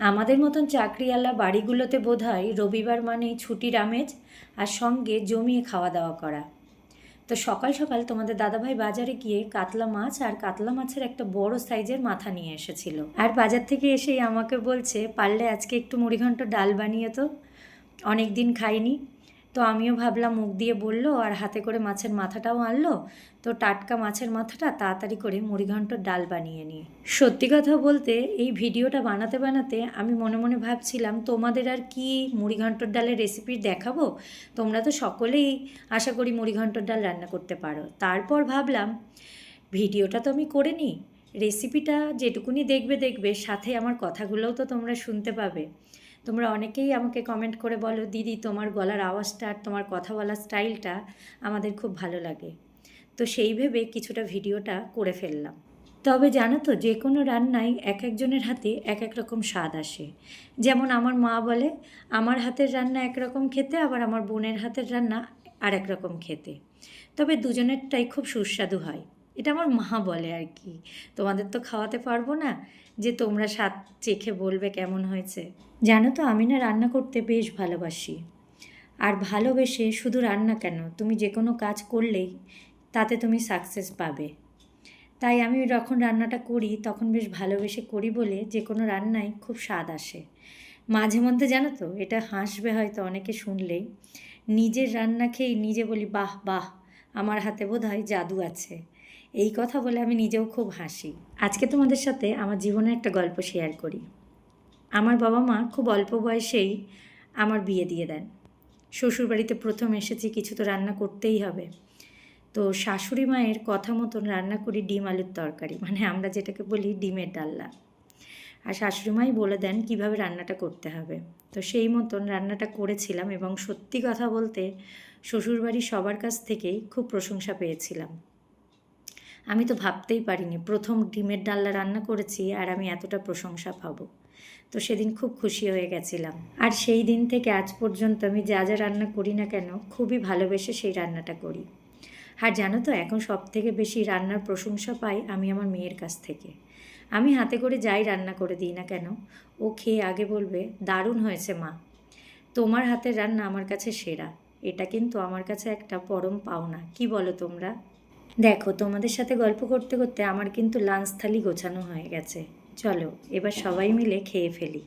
আমাদের মতন চাকরিওয়ালা বাড়িগুলোতে বোধ হয় রবিবার মানেই ছুটির আমেজ আর সঙ্গে জমিয়ে খাওয়া দাওয়া করা। তো সকাল সকাল তোমাদের দাদাভাই বাজারে গিয়ে কাতলা মাছ আর কাতলা মাছের একটা বড় সাইজের মাথা নিয়ে এসেছিল। আর বাজার থেকে এসেই আমাকে বলছে, পারলে আজকে একটু মুড়িঘণ্ট ডাল বানিয়ে তো। অনেক দিন খাইনি। তো আমিও ভাবলাম মুখ দিয়ে বলল আর হাতে করে মাছের মাথাটাও আনলো। তো টাটকা মাছের মাথাটা তাড়াতাড়ি করে মুড়িঘণ্টর ডাল বানিয়ে নিই সত্যি কথা বলতে এই ভিডিওটা বানাতে বানাতে আমি মনে মনে ভাবছিলাম, তোমাদের আর কি মুড়িঘণ্টর ডালের রেসিপি দেখাবো? তোমরা তো সকলেই আশা করি মুড়িঘণ্টর ডাল রান্না করতে পারো। তারপর ভাবলাম, ভিডিওটা তো আমি করে নিই। রেসিপিটা যেটুকুনি দেখবে দেখবে, সাথে আমার কথাগুলোও তো তোমরা শুনতে পাবে। তোমরা অনেকেই আমাকে কমেন্ট করে বলো, দিদি, তোমার গলার আওয়াজটা আর তোমার কথা বলার স্টাইলটা আমাদের খুব ভালো লাগে। তো সেই ভেবে কিছুটা ভিডিওটা করে ফেললাম। তবে জানো তো, যে কোনো রান্নায় এক একজনের হাতে এক এক রকম স্বাদ আসে। যেমন আমার মা বলে, আমার হাতের রান্না একরকম খেতে, আবার আমার বোনের হাতের রান্না আর এক রকম খেতে। তবে দুজনেরটাই খুব সুস্বাদু হয়। এটা আমার মা বলে আর কি তোমাদের তো খাওয়াতে পারব না। যে তোমরা স্বাদ চেখে বলবে কেমন হয়েছে। জানো তো, আমি না রান্না করতে বেশ ভালোবাসি। আর ভালোবেসে শুধু রান্না কেন, তুমি যে কোনো কাজ করলেই তাতে তুমি সাকসেস পাবে। তাই আমি যখন রান্নাটা করি, তখন বেশ ভালোবেসে করি বলে যে কোনো রান্নায় খুব স্বাদ আসে। মাঝে মধ্যে জানো তো, এটা হাসবে হয়তো অনেকে শুনলেই। নিজের রান্না খেয়েই নিজে বলি, বাহ বাহ, আমার হাতে বোধ হয় জাদু আছে। এই কথা বলে আমি নিজেও খুব হাসি। আজকে তোমাদের সাথে আমার জীবনের একটা গল্প শেয়ার করি। আমার বাবা মা খুব অল্প বয়সেই আমার বিয়ে দিয়ে দেন। শ্বশুরবাড়িতে প্রথম এসেছি, কিছু তো রান্না করতেই হবে। তো শাশুড়ি মায়ের কথা মতন রান্না করি ডিম আলুর তরকারি মানে আমরা যেটাকে বলি ডিমের ডাল্লা আর শাশুড়ি মাই বলে দেন কীভাবে রান্নাটা করতে হবে। তো সেই মতন রান্নাটা করেছিলাম এবং সত্যি কথা বলতে শ্বশুরবাড়ি সবার কাছ থেকেই খুব প্রশংসা পেয়েছিলাম। আমি তো ভাবতেই পারিনি। প্রথম ডিমের ডাল্লা রান্না করেছি আর আমি এতটা প্রশংসা পাবো। তো সেদিন খুব খুশি হয়ে গেছিলাম। আর সেই দিন থেকে আজ পর্যন্ত আমি যা যা রান্না করি না কেন, খুবই ভালোবেসে সেই রান্নাটা করি। আর জানো তো, এখন সব থেকে বেশি রান্নার প্রশংসা পাই আমি আমার মেয়ের কাছ থেকে। আমি হাতে করে যাই রান্না করে দিই না কেন, ও খেয়ে আগে বলবে, দারুণ হয়েছে মা। তোমার হাতের রান্না আমার কাছে সেরা। এটা কিন্তু আমার কাছে একটা পরম পাওনা। কি বলো তোমরা? দেখো, তোমাদের সাথে গল্প করতে করতে আমার কিন্তু লাঞ্চ থালি গোছানো হয়ে গেছে। চলো, এবার সবাই মিলে খেয়ে ফেলি।